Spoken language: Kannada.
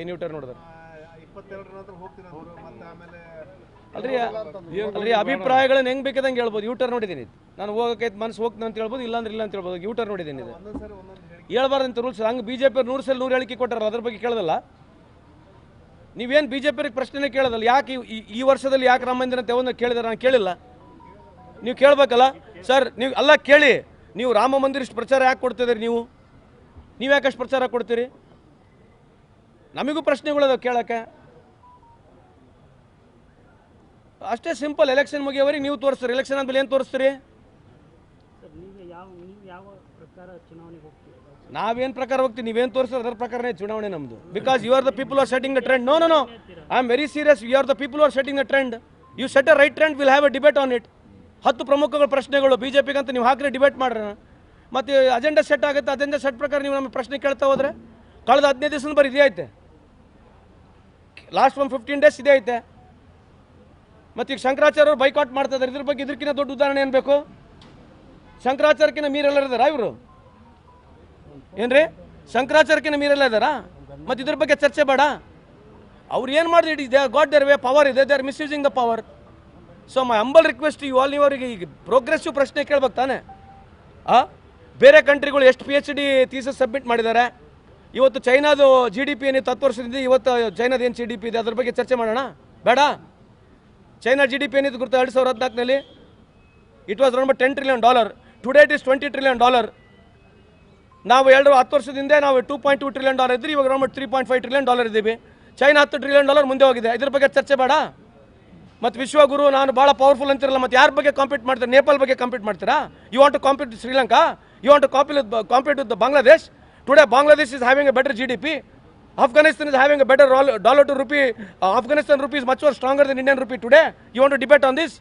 ಏನು ಯೂಟರ್ ನೋಡಿದ್ರು ಅಲ್ರಿ ಅಲ್ರಿ ಅಭಿಪ್ರಾಯಗಳನ್ನ ಹೆಂಗ್ ಬೇಕಾದಂಗೆ ಹೇಳ್ಬೋದು. ಯೂಟರ್ ನೋಡಿದ್ದೀನಿ. ನಾನು ಹೋಗಕ್ಕೆ ಮನಸ್ಸು ಹೋಗ್ತೀನಿ ಅಂತ ಹೇಳ್ಬೋದು ಇಲ್ಲಾಂದ್ರೆ ಇಲ್ಲ ಅಂತ ಹೇಳ್ಬೋದು. ಯೂಟರ್ ನೋಡಿದ್ದೀನಿ ಇದು. ಹೇಳ್ಬಾರ್ದಂತ ರೂಲ್ಸ್ ಹಂಗ ಬಿ ಜೆ ಪಿ ನೂರು ಸಲ ನೂರು ಹೇಳಿಕೆ ಕೊಟ್ಟಾರ ಅದ್ರ ಬಗ್ಗೆ ಕೇಳೋದಲ್ಲ? ನೀವೇನ್ ಬಿ ಜೆ ಪಿ ಪ್ರಶ್ನೆ ಕೇಳೋದಲ್ಲ ಯಾಕೆ ಈ- ವರ್ಷದಲ್ಲಿ ಯಾಕೆ ರಾಮ ಮಂದಿರ ತೆವನ್ನ ಕೇಳಿದಾರೆ ನಾನು ಕೇಳಿಲ್ಲ. ನೀವು ಕೇಳಬೇಕಲ್ಲ? ಸರ್ ನೀವು ಅಲ್ಲ ಕೇಳಿ. ನೀವು ರಾಮ ಮಂದಿರ ಇಷ್ಟು ಪ್ರಚಾರ ಯಾಕೆ ಕೊಡ್ತಿದ್ದೀರಿ ನೀವು? ನೀವು ಯಾಕಷ್ಟು ಪ್ರಚಾರ ಕೊಡ್ತೀರಿ? ನಮಗೂ ಪ್ರಶ್ನೆಗಳದಾವೆ ಕೇಳೋಕ್ಕೆ. ಅಷ್ಟೇ ಸಿಂಪಲ್ ಎಲೆಕ್ಷನ್ ಮುಗಿಯವರಿಗೆ ನೀವು ತೋರಿಸ್ತೀರಿ. ಎಲೆಕ್ಷನ್ ಆದ್ಮೇಲೆ ಏನು ತೋರಿಸ್ತೀರಿ? ನಾವೇನು ಪ್ರಕಾರ ಹೋಗ್ತೀವಿ ನೀವೇನ್ ತೋರಿಸ್ತೀರ ಅದರ ಪ್ರಕಾರನೇ ಚುನಾವಣೆ ನಮ್ದು. Because you are the people are setting the trend no no no I am very serious you are the people are setting the trend you set a right trend will have a debate on it ಹತ್ತು ಪ್ರಮುಖಗಳ ಪ್ರಶ್ನೆಗಳು ಬಿ ಜೆ ಪಿಗಂತ ನೀವು ಹಾಕಿದ್ರೆ ಡಿಬೇಟ್ ಮಾಡ್ರಿ. ಮತ್ತು ಅಜೆಂಡಾ ಸೆಟ್ ಆಗುತ್ತೆ ಅಜೆಂಡಾ ಸೆಟ್ ಪ್ರಕಾರ ನೀವು ನಮ್ಮ ಪ್ರಶ್ನೆ ಕೇಳ್ತಾ ಹೋದ್ರೆ, ಕಳೆದ ಹದಿನೈದು ದಿವಸದ ಬರೀ ಇದೇ ಐತೆ. ಲಾಸ್ಟ್ ಒಂದು ಫಿಫ್ಟೀನ್ ಡೇಸ್ ಇದೇ ಐತೆ. ಮತ್ತು ಈಗ ಶಂಕರಾಚಾರ್ಯ ಅವರು ಬೈಕಾಟ್ ಮಾಡ್ತಾ ಇದ್ದಾರೆ ಇದ್ರ ಬಗ್ಗೆ ಇದಕ್ಕಿಂತ ದೊಡ್ಡ ಉದಾಹರಣೆ ಏನು ಬೇಕು? ಶಂಕರಾಚಾರ್ಯಕ್ಕಿಂತ ಮೀರೆಲ್ಲರೂ ಇದಾರ ಇವರು? ಏನ್ರಿ? ಶಂಕರಾಚಾರ್ಯಕ್ಕಿಂತ ಮೀರೆಲ್ಲ ಇದ್ದಾರಾ ಮತ್ತು ಇದ್ರ ಬಗ್ಗೆ ಚರ್ಚೆ ಬೇಡ. ಅವ್ರು ಏನು ಮಾಡಿದ್ರು it got their way power ಇದೆ they are misusing the power so my humble request you all ಇವರಿಗೆ ಈಗ ಪ್ರೋಗ್ರೆಸಿವ್ ಪ್ರಶ್ನೆ ಕೇಳ್ಬೇಕು ತಾನೆ? ಆ? ಬೇರೆ ಕಂಟ್ರಿಗಳು ಎಷ್ಟು P H D thesis submit ಮಾಡಿದ್ದಾರೆ? ಇವತ್ತು ಚೈನಾದು ಜಿ ಡಿ ಪಿ ಏನಿತ್ತು ಹತ್ತು ವರ್ಷದಿಂದ ಇವತ್ತು ಚೈನಾದ ಏನು ಜಿ ಡಿ ಪಿ ಇದೆ? ಅದ್ರ ಬಗ್ಗೆ ಚರ್ಚೆ ಮಾಡೋಣ. ಬೇಡ. ಚೈನಾ ಜಿ ಡಿ ಪಿ ಏನಿತ್ತು ಗುರುತು? ಎರಡು ಸಾವಿರದ ಹದಿನಾಲ್ಕನಲ್ಲಿ it was round ten trillion dollar today it is twenty trillion dollar ನಾವು ಎರಡು ಹತ್ತು ವರ್ಷದಿಂದ ನಾವು two point two trillion dollar ಇದ್ದೀವಿ ಇವಾಗ round three point five trillion dollar ಇದ್ದೀವಿ. ಚೈನಾ ಹತ್ತು ಟ್ರಿಲಿಯನ್ ಡಾಲರ್ ಮುಂದೆ ಹೋಗಿದೆ. ಇದ್ರ ಬಗ್ಗೆ ಚರ್ಚೆ ಬೇಡ. ಮತ್ತು ವಿಶ್ವಗುರು ನಾನು ಭಾಳ ಪವರ್ಫುಲ್ ಅಂತಿರಲ್ಲ, ಮತ್ತು ಯಾರ ಬಗ್ಗೆ ಕಾಂಪೀಟ್ ಮಾಡ್ತಾರೆ? ನೇಪಾಲ್ ಬಗ್ಗೆ ಕಾಂಪೀಟ್ ಮಾಡ್ತೀರಾ? You want to compete Sri Lanka you want to compete with, compete with the Bangladesh? Today, Bangladesh is having a better GDP. Afghanistan is having a better dollar to rupee. Uh, Afghanistan rupee is much more stronger than Indian rupee today. You want to debate on this?